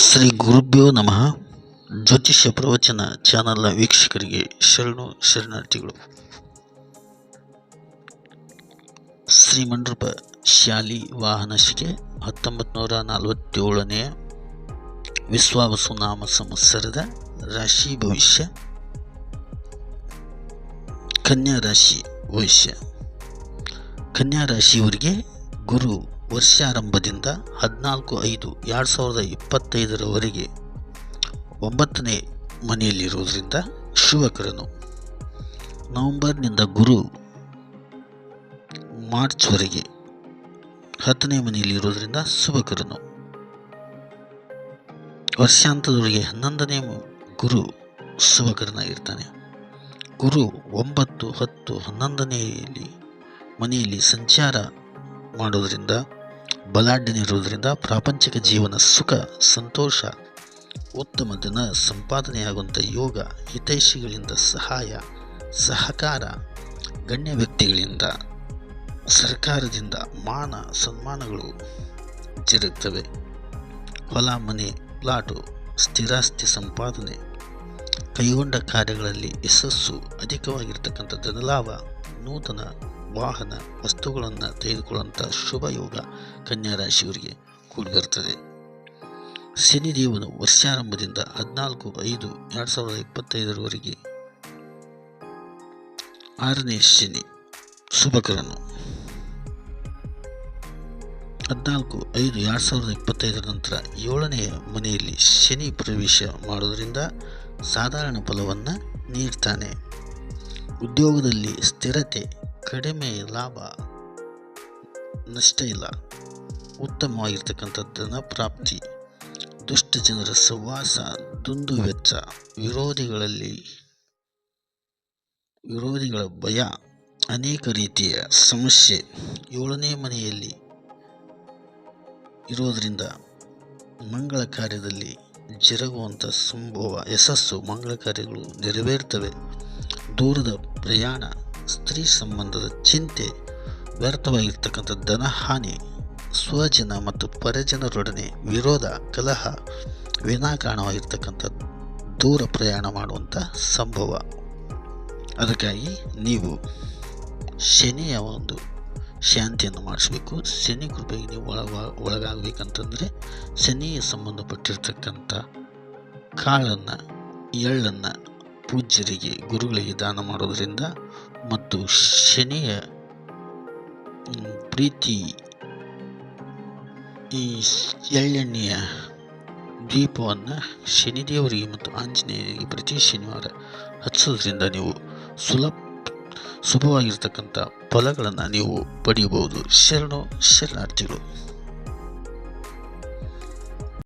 ಶ್ರೀ ಗುರುಭ್ಯೋ ನಮಃ. ಜ್ಯೋತಿಷ್ಯ ಪ್ರವಚನ ಚಾನಲ್ನ ವೀಕ್ಷಕರಿಗೆ ಶರಣು ಶರಣಾರ್ಥಿಗಳು. ಶ್ರೀಮಂಡ್ರಪ ಶಾಲಿ ವಾಹನಶಿಗೆ ಹತ್ತೊಂಬತ್ತು ನೂರ ನಲವತ್ತೇಳನೆಯ ವಿಶ್ವಾವಸು ನಾಮ ಸಂವತ್ಸರದ ರಾಶಿ ಭವಿಷ್ಯ. ಕನ್ಯಾ ರಾಶಿ ಭವಿಷ್ಯ. ಕನ್ಯಾ ರಾಶಿಯವರಿಗೆ ಗುರು ವರ್ಷಾರಂಭದಿಂದ ಹದಿನಾಲ್ಕು ಐದು ಎರಡು ಸಾವಿರದ ಇಪ್ಪತ್ತೈದರವರೆಗೆ ಒಂಬತ್ತನೇ ಮನೆಯಲ್ಲಿರುವುದರಿಂದ ಶಿವಕರನು ನವಂಬರ್ನಿಂದ ಗುರು ಮಾರ್ಚ್ವರೆಗೆ ಹತ್ತನೇ ಮನೆಯಲ್ಲಿರುವುದರಿಂದ ಶುಭಕರನು ವರ್ಷಾಂತದವರೆಗೆ ಹನ್ನೊಂದನೇ ಗುರು ಶುಭಕರನಾಗಿರ್ತಾನೆ ಗುರು ಒಂಬತ್ತು ಹತ್ತು ಹನ್ನೊಂದನೆಯಲ್ಲಿ ಮನೆಯಲ್ಲಿ ಸಂಚಾರ ಮಾಡೋದರಿಂದ ಬಲಾಢ್ಯನಿರುವುದರಿಂದ ಪ್ರಾಪಂಚಿಕ ಜೀವನ ಸುಖ, ಸಂತೋಷ, ಉತ್ತಮ ದಿನ ಸಂಪಾದನೆಯಾಗುವಂಥ ಯೋಗ, ಹಿತೈಷಿಗಳಿಂದ ಸಹಾಯ, ಸಹಕಾರ, ಗಣ್ಯ ವ್ಯಕ್ತಿಗಳಿಂದ, ಸರ್ಕಾರದಿಂದ ಮಾನ ಸನ್ಮಾನಗಳು ಜರುಗ್ತವೆ. ಹೊಲ, ಮನೆ, ಪ್ಲಾಟು, ಸ್ಥಿರಾಸ್ತಿ ಸಂಪಾದನೆ, ಕೈಗೊಂಡ ಕಾರ್ಯಗಳಲ್ಲಿ ಯಶಸ್ಸು ಅಧಿಕವಾಗಿರ್ತಕ್ಕಂಥ ಧನಲಾಭ, ನೂತನ ವಾಹನ ವಸ್ತುಗಳನ್ನು ತೆಗೆದುಕೊಳ್ಳುವಂಥ ಶುಭ ಯೋಗ ಕನ್ಯಾ ರಾಶಿಯವರಿಗೆ ಕೂಡಿಬರ್ತದೆ ಶನಿದೇವನು ವರ್ಷಾರಂಭದಿಂದ ಹದಿನಾಲ್ಕು ಐದು ಎರಡು ಸಾವಿರದ ಇಪ್ಪತ್ತೈದರವರೆಗೆ ಆರನೇ ಶನಿ ಶುಭಕರನು. ಹದಿನಾಲ್ಕು ಐದು ಎರಡು ಸಾವಿರದ ಇಪ್ಪತ್ತೈದರ ನಂತರ ಏಳನೆಯ ಮನೆಯಲ್ಲಿ ಶನಿ ಪ್ರವೇಶ ಮಾಡೋದರಿಂದ ಸಾಧಾರಣ ಫಲವನ್ನು ನೀಡ್ತಾನೆ. ಉದ್ಯೋಗದಲ್ಲಿ ಸ್ಥಿರತೆ ಕಡಿಮೆ ಲಾಭ, ನಷ್ಟ ಇಲ್ಲ. ಉತ್ತಮವಾಗಿರ್ತಕ್ಕಂಥ ಧನ ಪ್ರಾಪ್ತಿ. ದುಷ್ಟ ಜನರ ಸಹವಾಸ, ದುಂದು ವೆಚ್ಚ, ವಿರೋಧಿಗಳಲ್ಲಿ, ವಿರೋಧಿಗಳ ಭಯ, ಅನೇಕ ರೀತಿಯ ಸಮಸ್ಯೆ ಏಳನೇ ಮನೆಯಲ್ಲಿ ಇರೋದರಿಂದ ಮಂಗಳ ಕಾರ್ಯದಲ್ಲಿ ಜರುಗುವಂಥ ಸಂಭವ, ಯಶಸ್ಸು ಮಂಗಳ ಕಾರ್ಯಗಳು ನೆರವೇರ್ತವೆ. ದೂರದ ಪ್ರಯಾಣ ಸ್ತ್ರೀ ಸಂಬಂಧದ ಚಿಂತೆ ವ್ಯರ್ಥವಾಗಿರ್ತಕ್ಕಂಥ ಧನಹಾನಿ ಸ್ವಜನ ಮತ್ತು ಪರಜನರೊಡನೆ ವಿರೋಧ, ಕಲಹ, ವಿನಾಕಾರಣವಾಗಿರ್ತಕ್ಕಂಥ ದೂರ ಪ್ರಯಾಣ ಮಾಡುವಂಥ ಸಂಭವ. ಅದಕ್ಕಾಗಿ ನೀವು ಶನಿಯ ಒಂದು ಶಾಂತಿಯನ್ನು ಮಾಡಿಸಬೇಕು. ಶನಿ ಕೃಪೆಗೆ ನೀವು ಒಳ, ಒಳಗಾಗಬೇಕಂತಂದರೆ ಶನಿಗೆ ಸಂಬಂಧಪಟ್ಟಿರ್ತಕ್ಕಂಥ ಕಾಳನ್ನು, ಎಳ್ಳನ್ನು ಪೂಜ್ಯರಿಗೆ ಗುರುಗಳಿಗೆ ದಾನ ಮಾಡೋದರಿಂದ ಮತ್ತು ಶನಿಯ ಪ್ರೀತಿ ಈ ಎಳ್ಳೆಣ್ಣೆಯ ದೀಪವನ್ನು ಶನಿದೇವರಿಗೆ ಮತ್ತು ಆಂಜನೇಯರಿಗೆ ಪ್ರತಿ ಶನಿವಾರ ಹಚ್ಚೋದ್ರಿಂದ ನೀವು ಸುಲಭ ಶುಭವಾಗಿರ್ತಕ್ಕಂಥ ಫಲಗಳನ್ನು ನೀವು ಪಡೆಯಬಹುದು. ಶರಣು, ಶರಣಾರ್ಥಿಗಳು.